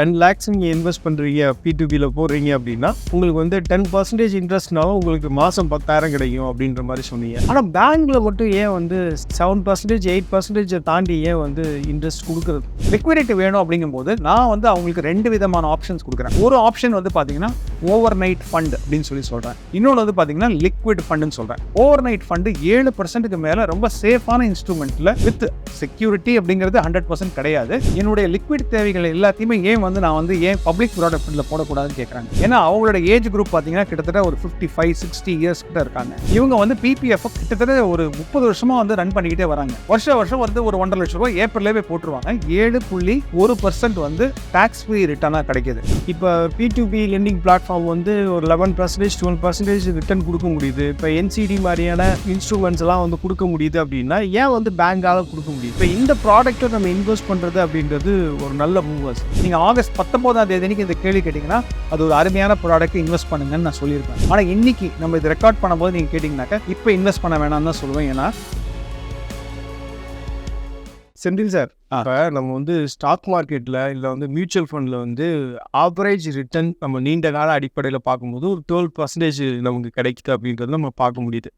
Ten lakhs நீங்கள் invest பண்ணுறீங்க B to பியில் போடுறீங்க அப்படின்னா உங்களுக்கு வந்து டென் பர்சன்டேஜ் இன்ட்ரெஸ்ட்னாலும் உங்களுக்கு மாதம் பத்தாயிரம் கிடைக்கும் அப்படின்ற மாதிரி சொன்னீங்க. ஆனால் பேங்க்கில் மட்டும் ஏன் வந்து செவன் பர்சன்டேஜ் எயிட் பர்சன்டேஜை தாண்டி ஏன் வந்து இன்ட்ரெஸ்ட் கொடுக்குறது? லிக்விடிட்டி வேணும் அப்படிங்கும்போது நான் வந்து அவங்களுக்கு ரெண்டு விதமான ஆப்ஷன்ஸ் கொடுக்குறேன். ஒரு ஆப்ஷன் வந்து பார்த்தீங்கன்னா ஓவர் நைட் ஃபண்ட் அப்படின்னு சொல்லி சொல்கிறேன் இன்னொன்று வந்து பார்த்தீங்கன்னா லிக்விட் ஃபண்டுன்னு சொல்கிறேன் ஓவர் நைட் ஃபண்டு ஏழு பர்சன்ட்டுக்கு மேலே ரொம்ப சேஃபான இன்ஸ்ட்ருமெண்ட்டில் வித் செக்யூரிட்டி அப்படிங்கிறது ஹண்ட்ரட் பர்சன்ட் கிடையாது. என்னுடைய லிக்விட் தேவைகள் எல்லாத்தையுமே ஏன் வந்து நான் வந்து ஏன் பப்ளிக் ப்ராடக்ட் ஃபண்டில் போடக்கூடாதுன்னு கேட்குறாங்க ஏன்னா அவங்களோட ஏஜ் குரூப் பார்த்தீங்கன்னா கிட்டத்தட்ட ஒரு ஃபிஃப்டி ஃபைவ் சிக்ஸ்டி இயர்ஸ் கிட்ட இருக்காங்க. இவங்க வந்து பிபிஎஃப் கிட்டத்தட்ட ஒரு முப்பது வருஷமாக வந்து ரன் பண்ணிக்கிட்டே வராங்க. வருஷம் வருஷம் வந்து ஒரு ஒன்றரை லட்சம் ரூபாய் ஏப்ரல்லே போய் போட்டுருவாங்க. ஏழு புள்ளி ஒரு பர்சன்ட் வந்து டேக்ஸ் ஃப்ரீ ரிட்டர்னாக கிடைக்குது. இப்போ P to P lending platform வந்து ஒரு eleven percentage twelve percentage return கொடுக்க முடியுது. இப்போ என்சிடி மாதிரியான இன்ஸ்ட்ருமெண்ட்ஸ் எல்லாம் வந்து கொடுக்க முடியுது அப்படின்னா ஏன் வந்து பேங்கால் கொடுக்க முடியுது? இப்போ இந்த ப்ராடக்ட்டை நம்ம இன்வெஸ்ட் பண்ணுறது அப்படின்றது ஒரு நல்ல மூவர்ஸ் நீங்கள் ஆகஸ்ட் பத்தொன்பதாம் தேதிக்கு இந்த கேள்வி கேட்டிங்கன்னா அது ஒரு அருமையான ப்ராடக்ட் இன்வெஸ்ட் பண்ணுங்கன்னு நான் சொல்லியிருப்பேன். ஆனால் இன்னைக்கு நம்ம இது ரெக்கார்ட் பண்ணும்போது நீங்கள் கேட்டிங்கனாக்கா இப்போ இன்வெஸ்ட் பண்ண வேணாம்னு தான் சொல்லுவேன். ஏன்னா செந்தில் சார். இப்போ நம்ம வந்து ஸ்டாக் மார்க்கெட்டில் இல்லை வந்து மியூச்சுவல் ஃபண்டில் வந்து ஆவரேஜ் ரிட்டர்ன் நம்ம நீண்ட கால அடிப்படையில் பார்க்கும்போது ஒரு டுவெல் பர்சன்டேஜ் நமக்கு கிடைக்குது அப்படின்றது நம்ம பார்க்க முடியுது.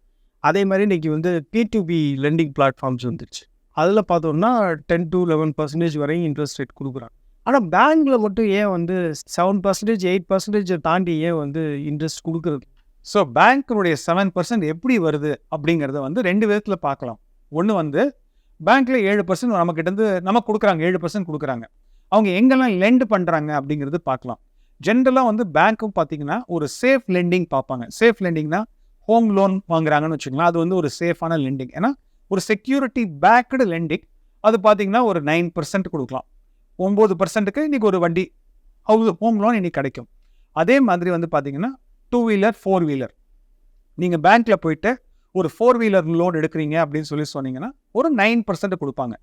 அதே மாதிரி இன்னைக்கு வந்து P to P lending platforms வந்துருச்சு. அதில் பார்த்தோம்னா டென் டு லெவன் பர்சன்டேஜ் வரையும் இன்ட்ரெஸ்ட் ரேட் கொடுக்குறாங்க. ஆனால் பேங்க்கில் மட்டும் ஏன் வந்து செவன் பர்சன்டேஜ் எயிட் பர்சன்டேஜை தாண்டி ஏன் வந்து இன்ட்ரெஸ்ட் கொடுக்குறது? ஸோ பேங்க்கினுடைய செவன் பர்சன்ட் எப்படி வருது அப்படிங்கிறத வந்து ரெண்டு விதத்தில் பார்க்கலாம். ஒன்று வந்து பேங்க்கில் ஏழு பர்சன்ட் நம்மக்கிட்டேருந்து நம்ம கொடுக்குறாங்க ஏழு பர்சன்ட் கொடுக்குறாங்க. அவங்க எங்கெல்லாம் லெண்ட் பண்ணுறாங்க அப்படிங்கிறது பார்க்கலாம். ஜென்ரலாக வந்து பேங்க்கும் பார்த்தீங்கன்னா ஒரு சேஃப் லெண்டிங் பார்ப்பாங்க. சேஃப் லெண்டிங்னா ஹோம் லோன் வாங்குறாங்கன்னு வச்சுக்கலாம் அது வந்து ஒரு சேஃபான லெண்டிங் ஏன்னா ஒரு செக்யூரிட்டி பேக்கடு லெண்டிங் அது பார்த்தீங்கன்னா ஒரு நைன் பர்சன்ட் கொடுக்கலாம். ஒம்பது பர்சன்ட்டுக்கு இன்றைக்கி ஒரு வண்டி ஹவுஸ் ஹோம் லோன் இன்னைக்கு கிடைக்கும். அதே மாதிரி வந்து பார்த்தீங்கன்னா டூ வீலர் ஃபோர் வீலர் நீங்கள் பேங்க்கில் போயிட்டு ஒரு ஃபோர் வீலர் லோன் எடுக்கிறீங்க அப்படின்னு சொல்லி சொன்னீங்கன்னா ஒரு நைன் பர்சன்ட் கொடுப்பாங்க.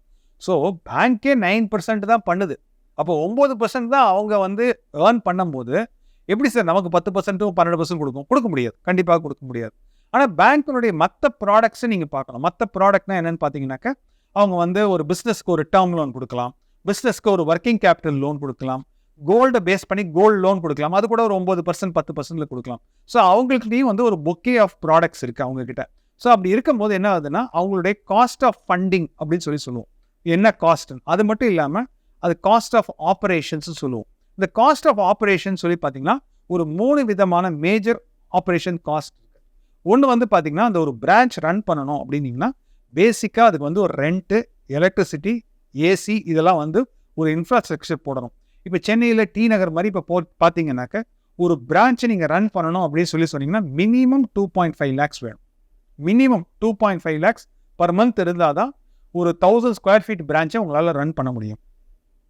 ஸோ பேங்க்கே நைன் பர்சன்ட் தான் பண்ணுது. அப்போ ஒம்பது பர்சன்ட் தான் அவங்க வந்து ஏர்ன் பண்ணும்போது எப்படி சார் நமக்கு பத்து பர்சன்ட்டும் பன்னெண்டு பர்சன்ட் கொடுக்கும்? கொடுக்க முடியாது. கண்டிப்பாக கொடுக்க முடியாது. ஆனால் பேங்க்கினுடைய மற்ற ப்ராடக்ட்ஸை நீங்கள் பார்க்கலாம் மற்ற ப்ராடக்ட்னா என்னென்னு பார்த்தீங்கன்னாக்கா அவங்க வந்து ஒரு பிஸ்னஸ்க்கு ஒரு டேர்ம் லோன் கொடுக்கலாம். பிஸ்னஸ்க்கு ஒரு ஒர்க்கிங் கேபிட்டல் லோன் கொடுக்கலாம். கோல்டை பேஸ் பண்ணி கோல்டு லோன் கொடுக்கலாம். அது கூட ஒரு ஒம்பது பர்சன்ட் பத்து பர்சன்ட்ல கொடுக்கலாம். ஸோ அவங்களுக்கிட்டையும் வந்து ஒரு பொக்கே ஆஃப் ப்ராடக்ட்ஸ் இருக்குது அவங்கக்கிட்ட ஸோ அப்படி இருக்கும்போது என்ன ஆகுதுன்னா அவங்களுடைய காஸ்ட் ஆஃப் ஃபண்டிங் அப்படின்னு சொல்லி சொல்லுவோம். என்ன காஸ்ட்னு அது மட்டும் இல்லாமல் அது காஸ்ட் ஆஃப் ஆப்ரேஷன்ஸ் சொல்லுவோம். இந்த காஸ்ட் ஆஃப் ஆப்ரேஷன் சொல்லி பார்த்தீங்கன்னா ஒரு மூணு விதமான மேஜர் ஆப்ரேஷன் காஸ்ட் ஒன்று வந்து பார்த்தீங்கன்னா அந்த ஒரு பிரான்ச் ரன் பண்ணணும் அப்படின்னீங்கன்னா பேசிக்காக அதுக்கு வந்து ஒரு ரெண்ட்டு எலக்ட்ரிசிட்டி ஏசி இதெல்லாம் வந்து ஒரு இன்ஃப்ராஸ்ட்ரக்சர் போடணும். இப்போ சென்னையில் டி நகர் மாதிரி இப்போ போ பார்த்தீங்கன்னாக்க ஒரு பிரான்ச்சை நீங்கள் ரன் பண்ணணும் அப்படின்னு சொல்லி சொன்னீங்கன்னா minimum two point five lakhs வேணும். Minimum two point five lakhs per month இருந்தால் தான் ஒரு தௌசண்ட் ஸ்கொயர் ஃபீட் பிரான்ச்சை உங்களால் ரன் பண்ண முடியும்.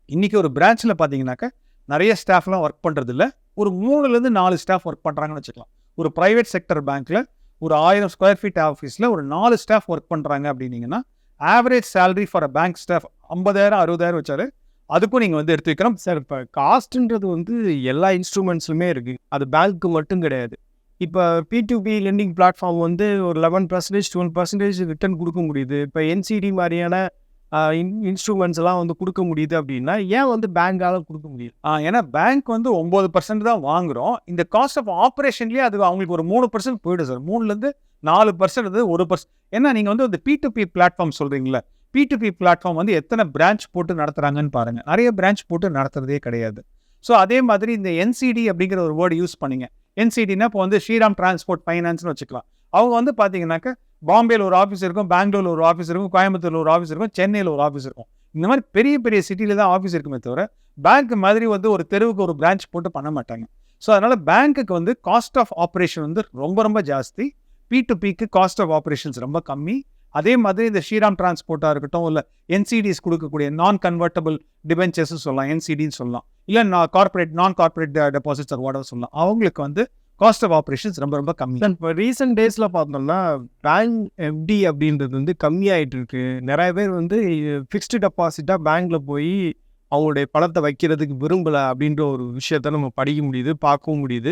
இன்றைக்கி ஒரு பிரான்ச்சில் பார்த்தீங்கன்னாக்க நிறைய ஸ்டாஃப்லாம் ஒர்க் பண்ணுறதில்ல ஒரு மூணுலேருந்து நாலு ஸ்டாஃப் ஒர்க் பண்ணுறாங்கன்னு வச்சுக்கலாம். ஒரு ப்ரைவேட் செக்டர் பேங்க்கில் ஒரு ஆயிரம் ஸ்கொயர் ஃபீட் ஆஃபீஸில் ஒரு நாலு ஸ்டாஃப் ஒர்க் பண்ணுறாங்க அப்படின்னீங்கன்னா average salary for a bank staff ஐம்பதாயிரம் அறுபதாயிரம் வச்சாரு. அதுக்கும் நீங்கள் வந்து எடுத்து வைக்கிறோம் சார் இப்போ காஸ்ட்ன்றது வந்து எல்லா இன்ஸ்ட்ருமெண்ட்ஸுமே இருக்குது அது பேங்க்கு மட்டும் கிடையாது. இப்போ பிடிபி லெண்டிங் பிளாட்ஃபார்ம் வந்து ஒரு eleven percentage twelve percentage return கொடுக்க முடியுது. இப்போ என்சிடி மாதிரியான இன்ஸ்ட்ருமெண்ட்ஸ் எல்லாம் வந்து கொடுக்க முடியுது அப்படின்னா ஏன் வந்து பேங்கால கொடுக்க முடியுது ஏன்னா பேங்க் வந்து ஒம்பது பர்சன்ட் தான் வாங்குகிறோம் இந்த காஸ்ட் ஆஃப் ஆப்ரேஷன்லேயே அது அவங்களுக்கு ஒரு மூணு பர்சன்ட் போயிடும் சார். மூணுலேருந்து நாலு பர்சன்ட் அது ஒரு பர்சன்ட் ஏன்னா நீங்கள் வந்து அந்த பி டு பி பிளாட்ஃபார்ம் சொல்கிறீங்களே பி டு பி பிளாட்ஃபார்ம் வந்து எத்தனை பிரான்ச் போட்டு நடத்துகிறாங்கன்னு பாருங்கள் நிறைய பிரான்ச் போட்டு நடத்துறதே கிடையாது. ஸோ அதே மாதிரி இந்த என்சிடி அப்படிங்கிற ஒரு வேர்டு யூஸ் பண்ணிங்க. என்சிடினா இப்போ வந்து ஸ்ரீராம் டிரான்ஸ்போர்ட் ஃபைனான்ஸ்னு வச்சுக்கலாம். அவங்க வந்து பார்த்தீங்கன்னாக்க பாம்பேல ஒரு ஆஃபீஸ் இருக்கும் பெங்களூரில் ஒரு ஆஃபீஸ் இருக்கும் கோயம்புத்தூர்ல ஒரு ஆஃபீஸ் இருக்கும் சென்னையில் ஒரு ஆஃபீஸ் இருக்கும். இந்த மாதிரி பெரிய பெரிய சிட்டியில் தான் ஆஃபீஸ் இருக்குமே தவிர பேங்க் மாதிரி வந்து ஒரு தெருவுக்கு ஒரு பிரான்ச் போட்டு பண்ண மாட்டாங்க. ஸோ அதனால பேங்க்குக்கு வந்து காஸ்ட் ஆஃப் ஆப்ரேஷன் வந்து ரொம்ப ரொம்ப ஜாஸ்தி. பி டு பிக்கு காஸ்ட் ஆஃப் ஆப்ரேஷன்ஸ் ரொம்ப கம்மி. அதே மாதிரி இந்த ஸ்ரீராம் டிரான்ஸ்போர்ட்டாக இருக்கட்டும் இல்லை என்சிடிஸ் கொடுக்கக்கூடிய நான் கன்வெர்ட்டபிள் டிபென்ச்சர்ஸ் சொல்லலாம் என்சிடின்னு சொல்லலாம். இல்லை நான் கார்பரேட் நான் கார்பரேட் டெபாசிட்ஸ் வாடகை சொல்லலாம். அவங்களுக்கு வந்து காஸ்ட் ஆஃப் ஆப்ரேஷன்ஸ் ரொம்ப ரொம்ப கம்மி. இப்போ ரீசெண்ட் டேஸில் பார்த்தோம்னா பேங்க் எஃப்டி அப்படின்றது வந்து கம்மியாயிட்டு இருக்கு. நிறைய பேர் வந்து ஃபிக்ஸ்டு டெபாசிட்டாக பேங்க்கில் போய் அவங்களுடைய பணத்தை வைக்கிறதுக்கு விரும்பலை அப்படின்ற ஒரு விஷயத்த நம்ம படிக்க முடியுது பார்க்கவும் முடியுது.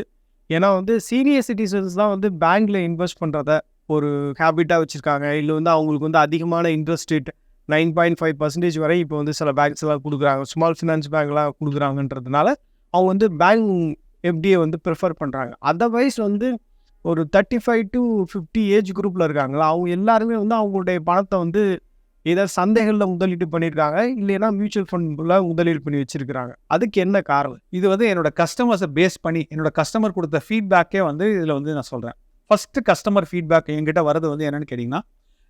ஏன்னா வந்து சீனியர் சிட்டிசன்ஸ் தான் வந்து பேங்க்கில் இன்வெஸ்ட் பண்ணுறத ஒரு ஹேபிட்டாக வச்சுருக்காங்க. இல்லை வந்து அவங்களுக்கு வந்து அதிகமான interest rate nine point five percentage வரை இப்போ வந்து சில பேங்க்ஸ் எல்லாம் கொடுக்குறாங்க. ஸ்மால் ஃபினான்ஸ் பேங்க்லாம் கொடுக்குறாங்கன்றதுனால அவங்க வந்து பேங்க் எஃப்டியை வந்து ப்ரிஃபர் பண்ணுறாங்க அதர்வைஸ் வந்து ஒரு thirty five to fifty age குரூப்பில் இருக்காங்களா அவங்க எல்லாருமே வந்து அவங்களுடைய பணத்தை வந்து ஏதாவது சந்தைகளில் முதலீடு பண்ணியிருக்காங்க இல்லைன்னா மியூச்சுவல் ஃபண்டில் முதலீடு பண்ணி வச்சிருக்கிறாங்க. அதுக்கு என்ன காரணம்? இது வந்து என்னோட கஸ்டமர்ஸை பேஸ் பண்ணி என்னோடய கஸ்டமர் கொடுத்த ஃபீட்பேக்கே வந்து இதில் வந்து நான் சொல்கிறேன் ஃபஸ்ட்டு கஸ்டமர் ஃபீட்பேக் என்கிட்ட வரது வந்து என்னென்னு கேட்டிங்கன்னா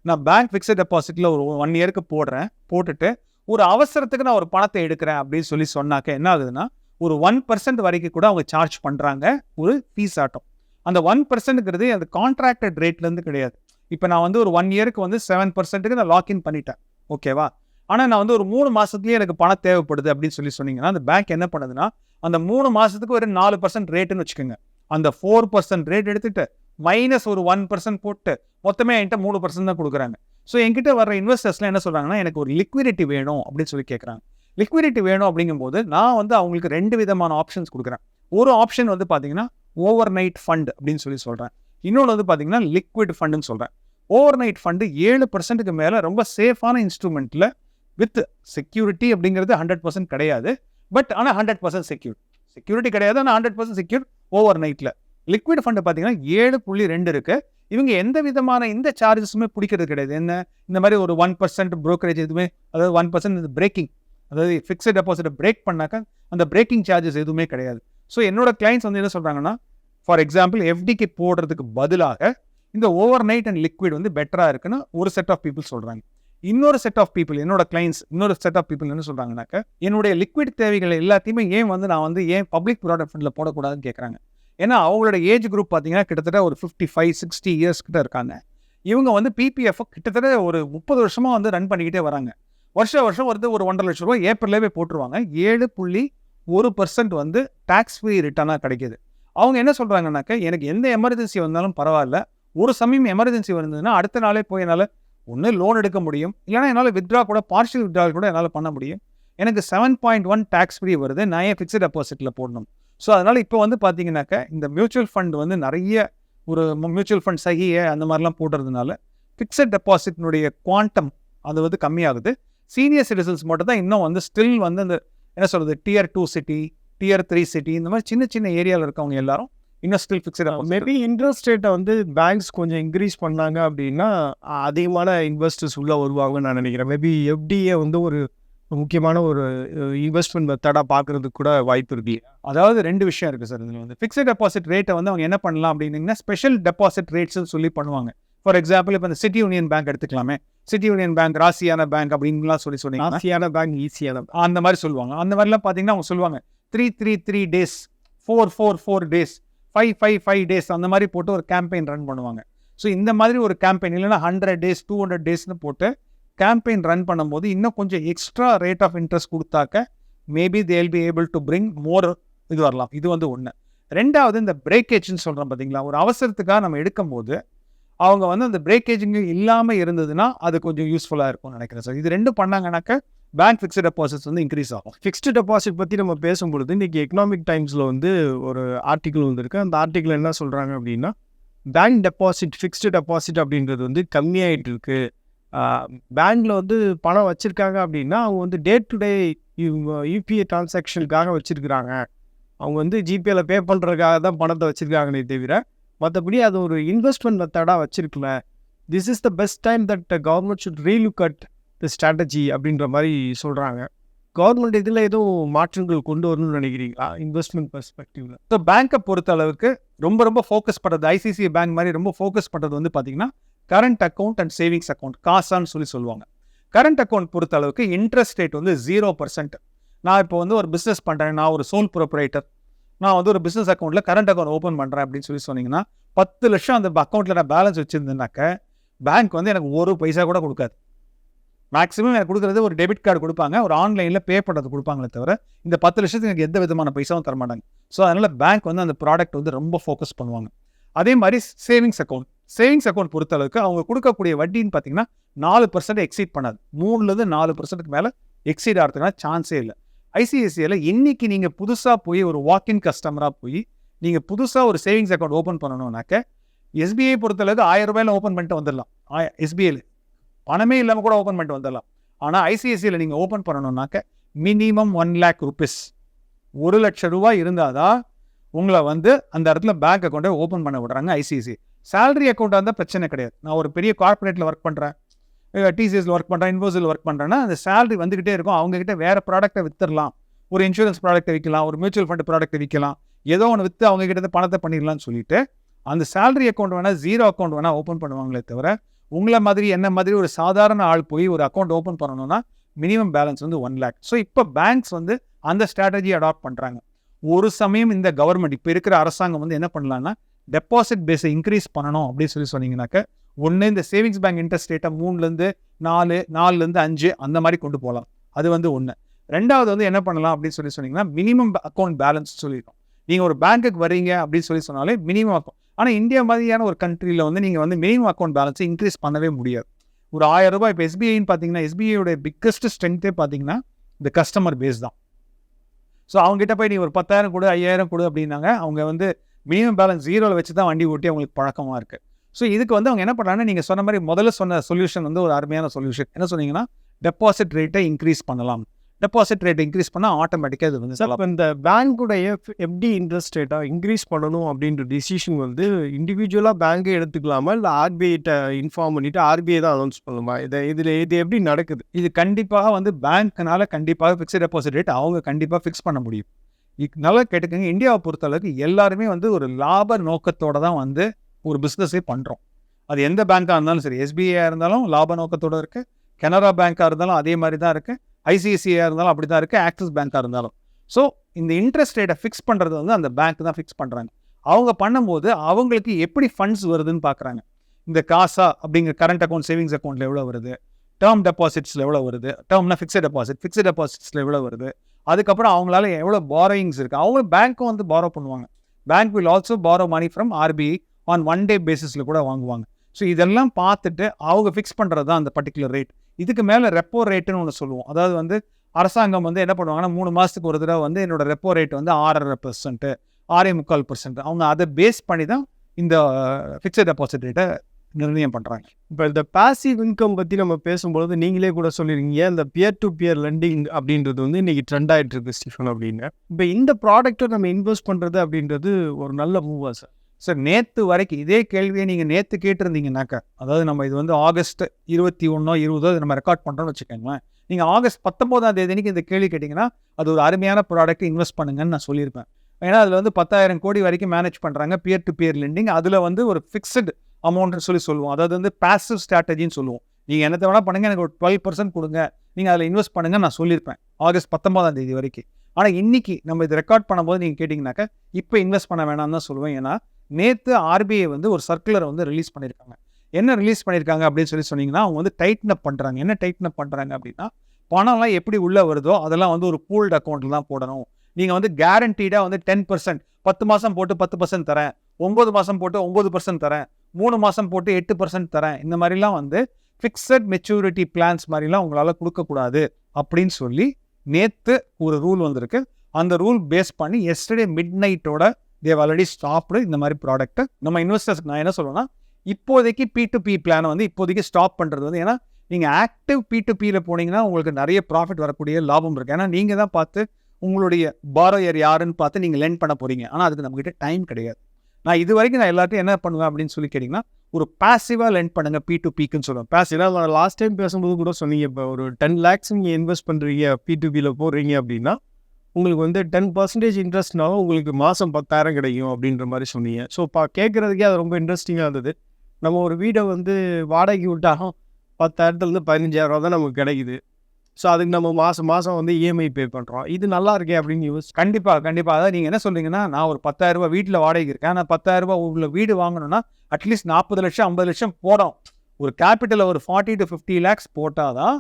நான் பேங்க் ஃபிக்ஸட் டெபாசிட்டில் ஒரு ஒன் இயருக்கு போடுறேன் போட்டுட்டு ஒரு அவசரத்துக்கு நான் ஒரு பணத்தை எடுக்கிறேன் அப்படின்னு சொல்லி சொன்னாக்க என்ன ஆகுதுன்னா ஒரு ஒன் பர்சன்ட் வரைக்கும் கூட அவங்க சார்ஜ் பண்ணுறாங்க ஒரு ஃபீஸ் ஆட்டம். அந்த ஒன் பர்சன்ட்டுங்கிறது அந்த கான்ட்ராக்டட் ரேட்லேருந்து கிடையாது. இப்போ நான் வந்து ஒரு ஒன் இயருக்கு வந்து செவன் பர்சன்ட்டுக்கு நான் லாக்இன் பண்ணிட்டேன். ஓகேவா ஆனால் நான் வந்து ஒரு மூணு மாதத்துலேயே எனக்கு பணம் தேவைப்படுது அப்படின்னு சொல்லி சொன்னீங்கன்னா அந்த பேங்க் என்ன பண்ணுதுன்னா அந்த மூணு மாதத்துக்கு ஒரு நாலு பர்சன்ட் ரேட்டுன்னு வச்சுக்கோங்க. அந்த ஃபோர் பர்சன்ட் ரேட் எடுத்துகிட்டு மைனஸ் ஒரு ஒன் பர்சன்ட் போட்டு மொத்தமே என்கிட்ட மூணு பர்சன்ட் தான் கொடுக்குறாங்க. ஸோ என்கிட்ட வர இன்வெஸ்டர்ஸ்லாம் என்ன சொல்கிறாங்கன்னா எனக்கு ஒரு லிக்விடிட்டி வேணும் அப்படின்னு சொல்லி கேட்குறாங்க லிக்விடிட்டி வேணும் அப்படிங்கும்போது நான் வந்து அவங்களுக்கு ரெண்டு விதமான ஆப்ஷன்ஸ் கொடுக்குறேன். ஒரு ஆப்ஷன் வந்து பார்த்தீங்கன்னா ஓவர் நைட் ஃபண்ட் அப்படின்னு சொல்லி சொல்கிறேன் இன்னொன்று வந்து பார்த்தீங்கன்னா லிக்விட் ஃபண்டுன்னு சொல்கிறேன் ஓவர் நைட் ஃபண்டு ஏழு பர்சன்ட்டுக்கு மேலே ரொம்ப சேஃபான இன்ஸ்ட்ருமெண்ட்டில் வித் செக்யூரிட்டி அப்படிங்கிறது ஹண்ட்ரட் பர்சன்ட் கிடையாது. பட் ஆனால் ஹண்ட்ரட் பர்சன்ட் செக்யூர் செக்யூரிட்டி கிடையாது ஆனால் ஹண்ட்ரட் பர்சன்ட் செக்யூர் ஓவர் நைட்டில் லிக்விட் ஃபண்டு பார்த்தீங்கன்னா ஏழு புள்ளி ரெண்டு இருக்கு. இவங்க எந்த விதமான இந்த சார்ஜஸுமே பிடிக்கிறது கிடையாது. என்ன? இந்த மாதிரி ஒரு ஒன் பர்சன்ட் ப்ரோக்கரேஜ் எதுவுமே அதாவது ஒன் பர்சன்ட் பிரேக்கிங் அதாவது ஃபிக்ஸட் டெபாசிட்டை பிரேக் பண்ணாக்க அந்த பிரேக்கிங் சார்ஜஸ் எதுவுமே கிடையாது. ஸோ என்னோட கிளைண்ட்ஸ் வந்து என்ன சொல்கிறாங்கன்னா ஃபார் எக்ஸாம்பிள் எஃப்டிக்கு போடுறதுக்கு பதிலாக இந்த ஓவர் நைட் அண்ட் லிக்விட் வந்து பெட்டராக இருக்குன்னு ஒரு செட் ஆஃப் பீப்புள் சொல்கிறாங்க இன்னொரு செட் ஆஃப் பீப்புள் என்னோட கிளைண்ட்ஸ் இன்னொரு செட் ஆஃப் பீப்புள் என்ன சொல்கிறாங்கனாக்க என்னுடைய லிக்விட் தேவைகள் எல்லாத்தையுமே ஏன் வந்து நான் வந்து ஏன் பப்ளிக் ப்ராடக்ட் ஃபண்டில் போடக்கூடாதுன்னு கேட்குறாங்க ஏன்னா அவங்களோட ஏஜ் குரூப் பார்த்தீங்கன்னா கிட்டத்தட்ட ஒரு ஃபிஃப்டி ஃபைவ் சிக்ஸ்டி இயர்ஸ் கிட்ட இருக்காங்க. இவங்க வந்து பிபிஎஃப் கிட்டத்தட்ட ஒரு முப்பது வருஷமாக வந்து ரன் பண்ணிக்கிட்டே வராங்க. வருஷம் வருஷம் வந்து ஒரு ஒன்றரை லட்ச ரூபா ஏப்ரல்லே போட்டுருவாங்க. ஏழு புள்ளி ஒரு பர்சன்ட் வந்து டேக்ஸ் ஃப்ரீ ரிட்டர்னாக கிடைக்கிது. அவங்க என்ன சொல்கிறாங்கனாக்க எனக்கு எந்த எமர்ஜென்சி வந்தாலும் பரவாயில்ல. ஒரு சமயம் எமர்ஜென்சி வந்ததுன்னா அடுத்த நாளே போய் என்னால் ஒன்று லோன் எடுக்க முடியும். இல்லைனா என்னால் வித்ட்ரா கூட பார்ஷியல் வித்ட்ரா கூட என்னால் பண்ண முடியும். எனக்கு seven point one tax free வருது. நான் ஏன் ஃபிக்ஸட் டெபாசிட்டில் போடணும்? ஸோ அதனால் இப்போ வந்து பார்த்தீங்கன்னாக்க இந்த மியூச்சுவல் ஃபண்ட் வந்து நிறைய ஒரு மியூச்சுவல் ஃபண்ட் சகிய அந்த மாதிரிலாம் போடுறதுனால ஃபிக்ஸட் டெபாசிட்னுடைய குவாண்டம் அது வந்து கம்மியாகுது. சீனியர் சிட்டிசன்ஸ் மட்டும் தான் இன்னும் வந்து ஸ்டில் வந்து அந்த என்ன சொல்கிறது tier two city tier three city இந்த மாதிரி சின்ன சின்ன ஏரியாவில் இருக்கவங்க எல்லாரும் இன்னும் ஸ்டில் ஃபிக்ஸட் மேபி இன்ட்ரெஸ்ட் ரேட்டை வந்து பேங்க்ஸ் கொஞ்சம் இன்க்ரீஸ் பண்ணாங்க அப்படின்னா அதிகமான இன்வெஸ்டர்ஸ் உள்ளே வருவாங்கன்னு நான் நினைக்கிறேன். மேபி எஃப்டிஏ வந்து ஒரு முக்கியமான ஒரு இன்வெஸ்ட்மெண்ட் மெத்தடாக பார்க்கறதுக்கு கூட வாய்ப்பு இருக்கு. அதாவது ரெண்டு விஷயம் இருக்குது சார் இதில் வந்து. ஃபிக்ஸட் டெபாசிட் ரேட்டை வந்து அவங்க என்ன பண்ணலாம் அப்படின்னீங்கன்னா ஸ்பெஷல் டெபாசிட் ரேட்ஸ்னு சொல்லி பண்ணுவாங்க. ஃபார் எக்ஸாம்பிள் இப்போ இந்த சிட்டி யூனியன் பேங்க் எடுத்துக்கலாமே. சிட்டி யூனியன் பேங்க் ராசியான பேங்க் அப்படின்லாம் சொல்லி சொன்னீங்கன்னா ஈஸியான பேங்க் ஈஸியான அந்த மாதிரி சொல்லுவாங்க. அந்த மாதிரிலாம் பார்த்தீங்கன்னா அவங்க சொல்லுவாங்க. Three three three days four four four days five five five days அந்த மாதிரி போட்டு ஒரு கேம்பெயின் ரன் பண்ணுவாங்க. ஸோ இந்த மாதிரி ஒரு கேம்பெயின் இல்லைன்னா ஹண்ட்ரட் டேஸ் டூ ஹண்ட்ரட் டேஸ்னு போட்டு கேம்பெயின் ரன் பண்ணும்போது இன்னும் கொஞ்சம் extra rate of interest கொடுத்தாக்க maybe they'll be able to bring more இது வரலாம். இது வந்து ஒன்று ரெண்டாவது இந்த பிரேக்கேஜ்னு சொல்கிறோம் பார்த்தீங்களா ஒரு அவசரத்துக்காக நம்ம எடுக்கும்போது அவங்க வந்து அந்த பிரேக்கேஜிங் இல்லாமல் இருந்ததுன்னா அது கொஞ்சம் யூஸ்ஃபுல்லாக இருக்கும்னு நினைக்கிறேன் சார். இது ரெண்டும் பண்ணாங்கன்னாக்க பேங்க் ஃபிக்ஸ்டு டெபாசிட்ஸ் வந்து இன்க்ரீஸ் ஆகும். ஃபிக்ஸ்டு டெபாசிட் பற்றி நம்ம பேசும்பொழுது இன்றைக்கி எக்கனாமிக் டைம்ஸில் வந்து ஒரு ஆர்டிக்கிள் வந்திருக்கு. அந்த ஆர்டிக்கிள் என்ன சொல்கிறாங்க அப்படின்னா பேங்க் டெபாசிட் ஃபிக்ஸ்டு டெபாசிட் அப்படின்றது வந்து கம்மியாயிட்டு இருக்குது பேங்க்கில் வந்து பணம் வச்சுருக்காங்க அப்படின்னா அவங்க வந்து டே டு டே யூபிஐ டிரான்சாக்ஷனுக்காக வச்சுருக்குறாங்க. அவங்க வந்து ஜிபேல பே பண்ணுறதுக்காக தான் பணத்தை வச்சுருக்காங்களே தவிர மற்றபடி அது ஒரு இன்வெஸ்ட்மெண்ட் மெத்தடாக வச்சுருக்கல. This is the best time that government should relook at the strategy அப்படின்ற மாதிரி சொல்கிறாங்க கவர்மெண்ட் இதில் எதுவும் மாற்றங்கள் கொண்டு வரணும்னு நினைக்கிறீங்களா? இன்வெஸ்ட்மெண்ட் பெர்ஸ்பெக்டிவ்ல ஸோ பேங்க்கை பொறுத்த அளவுக்கு ரொம்ப ரொம்ப ஃபோக்கஸ் பண்ணுறது ஐசிசி பேங்க் மாதிரி ரொம்ப ஃபோக்கஸ் பண்ணுறது வந்து பார்த்திங்கன்னா current account and savings account காசான்னு சொல்லி சொல்லுவாங்க. கரண்ட் அக்கௌண்ட் பொறுத்த அளவுக்கு இன்ட்ரெஸ்ட் ரேட் வந்து ஜீரோ பர்சன்ட் நான் இப்போ வந்து ஒரு பிஸ்னஸ் பண்ணுறேன் நான் ஒரு சோல் ப்ரொப்ரேட்டர் நான் வந்து ஒரு பிஸ்னஸ் அக்கௌண்ட்டில் கரண்ட் அக்கௌண்ட் ஓப்பன் பண்ணுறேன் அப்படின்னு சொல்லி சொன்னீங்கன்னா பத்து லட்சம் அந்த அக்கௌண்ட்டில் நான் பேலன்ஸ் வச்சுருந்தேனாக்க பேங்க் வந்து எனக்கு ஒரு பைசா கூட கொடுக்காது. மேக்ஸிமம் எனக்கு கொடுக்குறது ஒரு டெபிட் கார்டு கொடுப்பாங்க ஒரு ஆன்லைனில் பே பண்ணுறது கொடுப்பாங்களே தவிர இந்த பத்து லட்சத்துக்கு எனக்கு எந்த விதமான பைசாவும் தரமாட்டாங்க. ஸோ அதனால் பேங்க் வந்து அந்த ப்ராடக்ட் வந்து ரொம்ப ஃபோக்கஸ் பண்ணுவாங்க. அதே மாதிரி சேவிங்ஸ் அக்கௌண்ட் சேவிங்ஸ் அக்கௌண்ட் பொறுத்த அளவுக்கு அவங்க கொடுக்கக்கூடிய வட்டின்னு பார்த்தீங்கன்னா நாலு பர்சன்ட் எக்ஸீட் பண்ணாது. மூணுலேருந்து நாலு பர்சன்ட்டுக்கு மேலே எக்ஸீட் ஆகிறதுக்குனா சான்ஸே இல்லை. ஐசிஐசிஐயில் இன்றைக்கி நீங்கள் புதுசாக போய் ஒரு வாக்கின் கஸ்டமராக போய் நீங்கள் புதுசாக ஒரு சேவிங்ஸ் அக்கௌண்ட் ஓப்பன் பண்ணணும்னாக்க எஸ்பிஐ பொறுத்தளவுக்கு ஆயிரம் ரூபாயில ஓப்பன் பண்ணிட்டு வந்துடலாம். எஸ்பிஐல பணமே இல்லாமல் கூட ஓப்பன் பண்ணிட்டு வந்துடலாம். ஆனால் ஐசிஐசியில் நீங்கள் ஓப்பன் பண்ணணும்னாக்க மினிமம் ஒன் லேக் ருபீஸ் ஒரு லட்ச ரூபாய் இருந்தால் தான் உங்களை வந்து அந்த இடத்துல பேங்க் அக்கௌண்ட்டை ஓப்பன் பண்ண விடுறாங்க ஐசிஐசி சேலரி அக்கௌண்ட்டாக இருந்தால் பிரச்சனை கிடையாது. நான் ஒரு பெரிய கார்ப்பரேட்டில் ஒர்க் பண்ணுறேன் டிசிஎஸில் ஒர்க் பண்ணுறேன் இன்வோசில் ஒர்க் பண்ணுறேன்னா அந்த சேலரி வந்துக்கிட்டே இருக்கும். அவங்கக்கிட்ட வேறு ப்ராடக்ட்டை வித்துடலாம் ஒரு இன்சூரன்ஸ் ப்ராடக்ட்டை விற்கலாம் ஒரு மியூச்சுவல் ஃபண்ட் ப்ராடக்ட்டை விற்கலாம் ஏதோ ஒன்று விற்று அவங்ககிட்ட இருந்து பணத்தை பண்ணிடலாம்னு சொல்லிட்டு அந்த சேலரி அக்கௌண்ட் வேணால் ஜீரோ அக்கௌண்ட் வேணால் ஓப்பன் பண்ணுவாங்களே தவிர உங்களை மாதிரி என்ன மாதிரி ஒரு சாதாரண ஆள் போய் ஒரு அக்கௌண்ட் ஓப்பன் பண்ணணும்னா மினிமம் பேலன்ஸ் வந்து ஒன் லேக் ஸோ இப்போ பேங்க்ஸ் வந்து அந்த ஸ்ட்ராட்டஜி அடாப்ட் பண்ணுறாங்க ஒரு சமயம் இந்த கவர்மெண்ட் இப்போ இருக்கிற அரசாங்கம் வந்து என்ன பண்ணலான்னா டெபாசிட் பேஸை இன்க்ரீஸ் பண்ணணும் அப்படின்னு சொல்லி சொன்னீங்கன்னாக்க ஒன்று இந்த சேவிங்ஸ் பேங்க் இன்ட்ரெஸ்ட் ரேட்டை மூணுலேருந்து நாலு நாலுலேருந்து அஞ்சு அந்த மாதிரி கொண்டு போகலாம். அது வந்து ஒன்று ரெண்டாவது வந்து என்ன பண்ணலாம் அப்படின்னு சொல்லி சொன்னீங்கன்னா மினிமம் அக்கௌண்ட் பேலன்ஸ் சொல்லிடும் நீங்கள் ஒரு பேங்க்குக்கு வரீங்க அப்படின்னு சொல்லி சொன்னாலே மினிமம் அக்கௌண்ட் ஆனால் இந்தியா மாதிரியான ஒரு கண்ட்ரியில் வந்து நீங்கள் வந்து மினிமம் அக்கௌண்ட் பேலன்ஸை இன்க்ரீஸ் பண்ணவே முடியாது. ஒரு ஆயிரம் ரூபாய் இப்போ எஸ்பிஐன்னு பார்த்தீங்கன்னா எஸ்பிஐயோட பிக்கஸ்ட் ஸ்ட்ரென்த்தே பார்த்தீங்கன்னா இந்த கஸ்டமர் பேஸ் தான். ஸோ அவங்ககிட்ட போய் நீ ஒரு பத்தாயிரம் கொடு ஐயாயிரம் கொடு அப்படின்னாங்க. அவங்க வந்து மினிமம் பேலன்ஸ் ஜீரோவில் வச்சு தான் வண்டி ஓட்டி அவங்களுக்கு பழக்கமாக இருக்குது ஸோ இதுக்கு வந்து அவங்க என்ன பண்ணுறாங்கன்னா நீங்கள் சொன்ன மாதிரி முதல்ல சொன்ன சொல்யூஷன் வந்து ஒரு அருமையான சொல்யூஷன் என்ன சொன்னீங்கன்னா டெபாசிட் ரேட்டை இன்க்ரீஸ் பண்ணலாம். டெபாசிட் ரேட் இன்க்ரீஸ் பண்ணால் ஆட்டோமேட்டிக்காக இது வந்து சார் இப்போ இந்த பேங்க்குடைய எப்படி இன்ட்ரெஸ்ட் ரேட்டா இன்க்ரீஸ் பண்ணணும் அப்படின்ற டிசிஷன் வந்து இண்டிவிஜுவலாக பேங்க்கே எடுத்துக்கலாமா? இல்லை ஆர்பிஐட்ட இன்ஃபார்ம் பண்ணிட்டு ஆர்பிஐ தான் அனௌன்ஸ் பண்ணுமா இதை இதில் இது எப்படி நடக்குது? இது கண்டிப்பாக வந்து பேங்க்னால கண்டிப்பாக ஃபிக்ஸ்ட் டெபாசிட் ரேட் அவங்க கண்டிப்பாக ஃபிக்ஸ் பண்ண முடியும். நல்லா கேட்டுக்கோங்க. இந்தியாவை பொறுத்தளவுக்கு எல்லாருமே வந்து ஒரு லாப நோக்கத்தோட தான் வந்து ஒரு பிஸ்னஸே பண்ணுறோம் அது எந்த பேங்காக இருந்தாலும் சரி எஸ்பிஐயாக இருந்தாலும் லாப நோக்கத்தோட இருக்குது கனரா பேங்காக இருந்தாலும் அதே மாதிரி தான் இருக்குது ஐசிஐசிஐயாக இருந்தாலும் அப்படி தான் இருக்குது ஆக்சிஸ் பேங்காக இருந்தாலும். ஸோ இந்த இன்ட்ரெஸ்ட் ரேட்டை ஃபிக்ஸ் பண்ணுறது வந்து அந்த பேங்க் தான் ஃபிக்ஸ் பண்ணுறாங்க அவங்க பண்ணும்போது அவங்களுக்கு எப்படி ஃபண்ட்ஸ் வருதுன்னு பார்க்குறாங்க இந்த காசா அப்படிங்கிற கரண்ட் அக்கௌண்ட் சேவிங்ஸ் அக்கௌண்ட்டில் எவ்வளோ வருது? டேர்ம் டெபாசிட்ஸில் எவ்வளோ வருது? டேர்ம்னா ஃபிக்ஸட் டெபாசிட் ஃபிக்ஸட் டெபாசிட்ஸில் எவ்வளோ வருது? அதுக்கப்புறம் அவங்களால எவ்வளோ பாரோயிங்ஸ் இருக்குது அவங்க பேங்க்கும் வந்து பாரோ பண்ணுவாங்க. Bank will also borrow money from RBI on one day பேசிஸில் கூட வாங்குவாங்க. ஸோ இதெல்லாம் பார்த்துட்டு அவங்க ஃபிக்ஸ் பண்ணுறது தான் அந்த பர்டிகுலர் ரேட் இதுக்கு மேலே ரெப்போ ரேட்டுன்னு ஒன்று சொல்லுவோம். அதாவது வந்து அரசாங்கம் வந்து என்ன பண்ணுவாங்கன்னா மூணு மாதத்துக்கு ஒரு தடவை வந்து என்னோட ரெப்போ ரேட் வந்து ஆறரை பர்சன்ட்டு ஆறே முக்கால் பர்சன்ட் அவங்க அதை பேஸ் பண்ணி தான் இந்த ஃபிக்ஸட் டெபாசிட் ரேட்டை நிர்ணயம் பண்ணுறாங்க இப்போ இந்த பாசிவ் இன்கம் பற்றி நம்ம பேசும்பொழுது நீங்களே கூட சொல்லியிருக்கீங்க இந்த பியர் டு பியர் லெண்டிங் அப்படின்றது வந்து இன்றைக்கி ட்ரெண்ட் ஆகிட்டு இருக்கு ஸ்டீஃபன் அப்படின்னு. இப்போ இந்த ப்ராடக்ட்டை நம்ம இன்வெஸ்ட் பண்ணுறது அப்படின்றது ஒரு நல்ல மூவாக சார் சார் நேற்று வரைக்கும் இதே கேள்வியை நீங்கள் நேற்று கேட்டிருந்தீங்கன்னாக்கா அதாவது நம்ம இது வந்து ஆகஸ்ட் இருபத்தி ஒன்றோ இருபதோ நம்ம ரெக்கார்ட் பண்ணுறோம்னு வச்சுக்கோங்களேன். நீங்கள் ஆகஸ்ட் பத்தொம்போதாம் தேதிக்கு இந்த கேள்வி கேட்டிங்கன்னா அது ஒரு அருமையான ப்ராடக்ட் இன்வெஸ்ட் பண்ணுங்கன்னு நான் சொல்லியிருப்பேன். ஏன்னா அதில் வந்து பத்தாயிரம் கோடி வரைக்கும் மேனேஜ் பண்ணுறாங்க பியர் டு பியர் லெண்டிங் அதில் வந்து ஒரு ஃபிக்ஸ்டு அமௌண்ட்னு சொல்லி சொல்லுவோம். அதாவது வந்து பாசிவ் ஸ்ட்ராட்டஜின்னு சொல்லுவோம். நீங்கள் என்னத்தை வேணால் பண்ணுங்கள் எனக்கு ஒரு டுவெல் பர்சன்ட் கொடுங்க. நீங்கள் அதில் இன்வெஸ்ட் பண்ணுங்க நான் சொல்லியிருப்பேன். ஆகஸ்ட் பத்தொன்பதாம் தேதி வரைக்கும். ஆனால் இன்றைக்கி நம்ம இது ரெக்கார்ட் பண்ணும்போது நீங்கள் கேட்டிங்கனாக்கா இப்போ இன்வெஸ்ட் பண்ண வேணாம்னு தான் சொல்லுவேன். ஏன்னா நேற்று ஆர்பிஐ வந்து ஒரு சர்க்குலரை வந்து ரிலீஸ் பண்ணியிருக்காங்க. என்ன ரிலீஸ் பண்ணியிருக்காங்க அப்படின்னு சொல்லி சொன்னீங்கன்னா அவங்க வந்து டைட்டன் அப் பண்ணுறாங்க என்ன டைட்டன் அப் பண்ணுறாங்க அப்படின்னா பணம்லாம் எப்படி உள்ளே வருதோ அதெல்லாம் வந்து ஒரு பூல்டு அக்கௌண்ட்டில் தான் போடணும். நீங்கள் வந்து கேரண்டீடாக வந்து டென் பர்சன்ட் பத்து மாதம் போட்டு பத்து பர்சன்ட் தரேன். ஒம்பது மாதம் போட்டு ஒம்பது பர்சன்ட் தரேன். மூணு மாதம் போட்டு எட்டு பர்சன்ட் தரேன். இந்த மாதிரிலாம் வந்து ஃபிக்ஸட் மெச்சூரிட்டி பிளான்ஸ் மாதிரிலாம் உங்களால் கொடுக்கக்கூடாது அப்படின்னு சொல்லி நேற்று ஒரு ரூல் வந்திருக்கு. அந்த ரூல் பேஸ் பண்ணி எஸ்டர்டே மிட் நைட்டோட தேவ் ஆல்ரெடி ஸ்டாப்டு இந்த மாதிரி ப்ராடக்ட்டை நம்ம இன்வெஸ்டர்ஸ் நான் என்ன சொல்லுவேன்னா இப்போதைக்கு பி டு பி பிளானை வந்து இப்போதைக்கு ஸ்டாப் பண்ணுறது வந்து ஏன்னா நீங்கள் ஆக்டிவ் பி டு பியில் போனீங்கன்னா உங்களுக்கு நிறைய ப்ராஃபிட் வரக்கூடிய லாபம் இருக்குது ஏன்னா நீங்கள் தான் பார்த்து உங்களுடைய பாரோயர் யாருன்னு பார்த்து நீங்கள் லென் பண்ண போகிறீங்க ஆனால் அதுக்கு நம்மக்கிட்ட டைம் கிடையாது. நான் இது வரைக்கும் நான் எல்லாத்தையும் என்ன பண்ணுவேன் அப்படின்னு சொல்லி கேட்டிங்கன்னா ஒரு பாசிவாக லென்ட் பண்ணுங்க பி டு பிக்குன்னு சொல்லுவேன் பேசிவாக லாஸ்ட் டைம் பேசும்போது கூட சொன்னீங்க இப்போ ஒரு டென் லேக்ஸ் நீங்கள் இன்வெஸ்ட் பண்ணுறீங்க பி டு பியில் போடுறீங்க அப்படின்னா உங்களுக்கு வந்து டென் பர்சன்டேஜ் இன்ட்ரெஸ்ட்னாலும் உங்களுக்கு மாதம் பத்தாயிரம் கிடைக்கும் அப்படின்ற மாதிரி சொன்னீங்க. ஸோ பா கேட்குறதுக்கே அது ரொம்ப இன்ட்ரெஸ்டிங்காக இருந்தது. நம்ம ஒரு வீடை வந்து வாடகைக்கு விட்டாலும் பத்தாயிரத்துலேருந்து பதினஞ்சாயிரம் ரூபா தான் நமக்கு கிடைக்குது. ஸோ அதுக்கு நம்ம மாதம் மாதம் வந்து இஎம்ஐ பே பண்ணுறோம் இது நல்லா இருக்கே அப்படின்னு யூஸ் கண்டிப்பாக கண்டிப்பாக அதாவது நீங்கள் என்ன சொல்கிறீங்கன்னா நான் ஒரு பத்தாயிரரூபா வீட்டில் வாடகைக்கு இருக்கேன். நான் பத்தாயிரம் ரூபாய் உள்ள வீடு வாங்கணும்னா அட்லீஸ்ட் நாற்பது லட்சம் ஐம்பது லட்சம் போடும் ஒரு கேபிட்டலில் ஒரு ஃபார்ட்டி டு ஃபிஃப்டி லேக்ஸ் போட்டால் தான்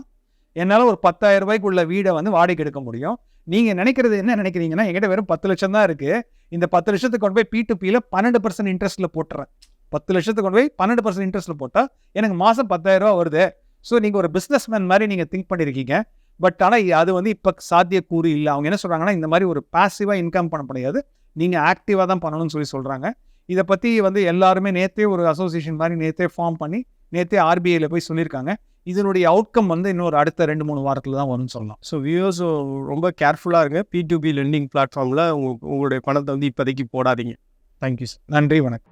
என்னால் ஒரு பத்தாயிரம் ரூபாய்க்குள்ள வீடை வந்து வாடகைக்கு எடுக்க முடியும். நீங்கள் நினைக்கிறது என்ன நினைக்கிறீங்கன்னா என்கிட்ட வெறும் பத்து லட்சம் தான் இருக்குது இந்த பத்து லட்சத்துக்கு கொண்டு போய் பி டு பியில் பன்னெண்டு பர்சன்ட் இன்ட்ரெஸ்ட்டில் போட்டுறேன். பத்து லட்சத்துக்கு கொண்டு போய் பன்னெண்டு பர்சன்ட் இன்ட்ரெஸ்ட்டில் போட்டால் எனக்கு மாதம் பத்தாயிரம் ரூபா வருது. ஸோ நீங்கள் ஒரு பிஸ்னஸ் மேன் மாதிரி நீங்கள் திங்க் பண்ணியிருக்கீங்க பட் ஆனால் அது வந்து இப்போ சாத்தியக்கூறு இல்லை. அவங்க என்ன சொல்கிறாங்கன்னா இந்த மாதிரி ஒரு பாசிவாக இன்கம் பண்ண முடியாது. நீங்கள் ஆக்டிவாக தான் பண்ணணும்னு சொல்லி சொல்கிறாங்க இதை பற்றி வந்து எல்லாருமே நேற்றே ஒரு அசோசியேஷன் மாதிரி நேற்றே ஃபார்ம் பண்ணி நேற்றே ஆர்பிஐயில் போய் சொல்லியிருக்காங்க. இதனுடைய அவுட்கம் வந்து இன்னொரு அடுத்த ரெண்டு மூணு வாரத்தில் தான் வரும்னு சொல்லலாம். ஸோ வியூவர்ஸ் ரொம்ப கேர்ஃபுல்லாக இருங்க. பி டு பி லெண்டிங் பிளாட்ஃபார்மில் உங்களுடைய பணத்தை வந்து இப்போதைக்கு போடாதீங்க. தேங்க்யூ சார் நன்றி வணக்கம்.